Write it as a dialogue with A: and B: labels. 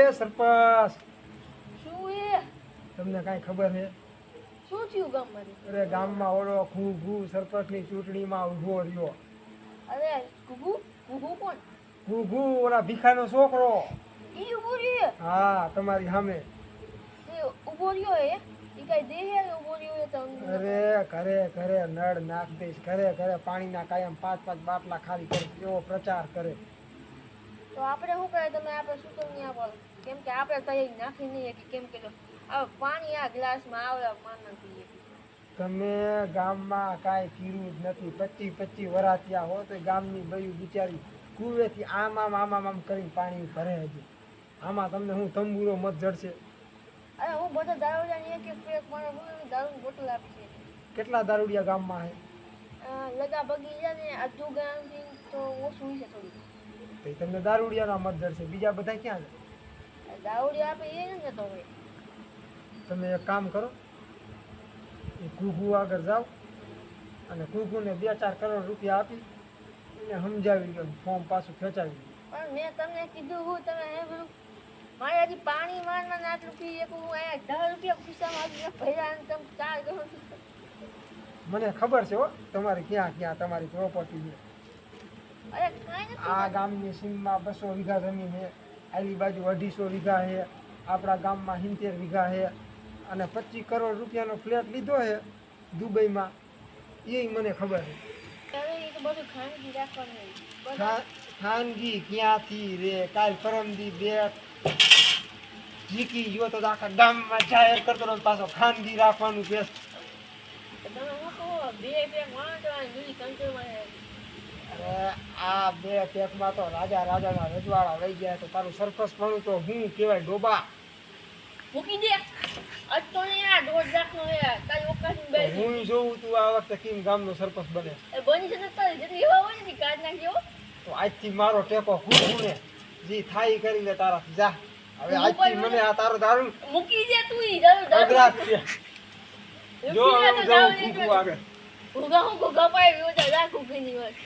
A: એ સરપંચ.
B: શું એ?
A: તમને કાંઈ ખબર છે?
B: શું થયું ગામમાં
A: અરે ગામમાં ઓલો ઘૂ ઘૂ સરપંચની ચૂંટણીમાં ઊભો રહ્યો.
B: અરે ગુગુ ગુગુ કોણ?
A: ઘૂ ઘૂ ઓલા ભીખાનો છોકરો.
B: ઈ ઊભો રહ્યો
A: હા તમારી સામે.
B: એ ઊભો રહ્યો એ? ઈ દે ઊભો રહ્યો એ તો
A: અરે ઘરે ઘરે નળ નાખ દઈશ. ઘરે ઘરે પાણીના કાયમ પાંચ પાંચ બાટલા ખાલી કરી એવો પ્રચાર કરે.
B: તો આપણે શું કહે તમે આપણે નહીં આપો કેમ કે આપણે તૈયારી નાખી નહીં કે કેમ કે પાણી આ ગ્લાસમાં આવે માન પીએ
A: તમે ગામમાં કાંઈ પીરું જ નથી. પચી પચી વરા થયા હો તો ગામની બયું બિચારી કુવેથી આમ આમ આમ આમ કરીને પાણી ભરે હજી. આમાં તમને હું તંબુરો મત જડશે.
B: અરે હું બધા દારૂડિયાની એક એક પેક મને હું દારૂની બોટલ આપી છે.
A: કેટલા દારૂડિયા ગામમાં છે
B: લગા લગા છે ને અડધું ગામથી તો ઓછું છે થોડું
A: તો તમને દારૂડિયાના મત જડશે. બીજા બધા ક્યાં છે?
B: દારૂડિયા આપે એ જતો હવે.
A: તમે એક કામ કરો. એ કુકુ આગળ જાઓ અને કુકુને બે ચાર કરોડ રૂપિયા આપી એને સમજાવી દો ફોર્મ પાછું ખેંચાવી
B: પણ મેં તમને કીધું હું તમે હે પેલું મારે હજી પાણી મારમાં નાખ રૂપિયા એક હું અહીંયા દસ રૂપિયા ખિસ્સામાં આપીને ભૈયા તમે ચાર
A: મને ખબર છે હો તમારે ક્યાં ક્યાં તમારી પ્રોપર્ટી છે. આ ગામની સીમમાં બસો વીઘા જમીન છે. આલી બાજુ અઢીસો વીઘા છે. આપણા ગામમાં સિત્તેર વીઘા છે. અને પચીસ કરોડ રૂપિયાનો ફ્લેટ લીધો છે દુબઈમાં. એ મને ખબર છે.
B: ખાનગી
A: ક્યાંથી રે? કાલ પરમદી બે જીકી ગયો તો આખા ગામમાં જાહેર કરતો રહ્યો પાછો ખાનગી રાખવાનું
B: કહો બે બે અને
A: આ બે પેકમાં તો રાજા રાજાના રજવાડા લઈ ગયા તો તારું સરપસ પણ તો હું કહેવાય ડોબા.
B: મૂકી દે. આજ તો આ દોઢ લાખનો હે તારી ઓકાશની બે
A: હું જોઉં તું આ વખતે કેમ ગામનો સરપંચ બને.
B: એ બની છે ને જેટલી એવા હોય ને કાઢ નાખજો
A: તો આજથી મારો ટેકો હું ને જે થાય કરી લે જા. હવે આજથી મને આ તારો દારૂ
B: મૂકી દે તું ઈ દારૂ દારૂ.
A: જો હું જાઉં આગળ.
B: હું પાય વાત.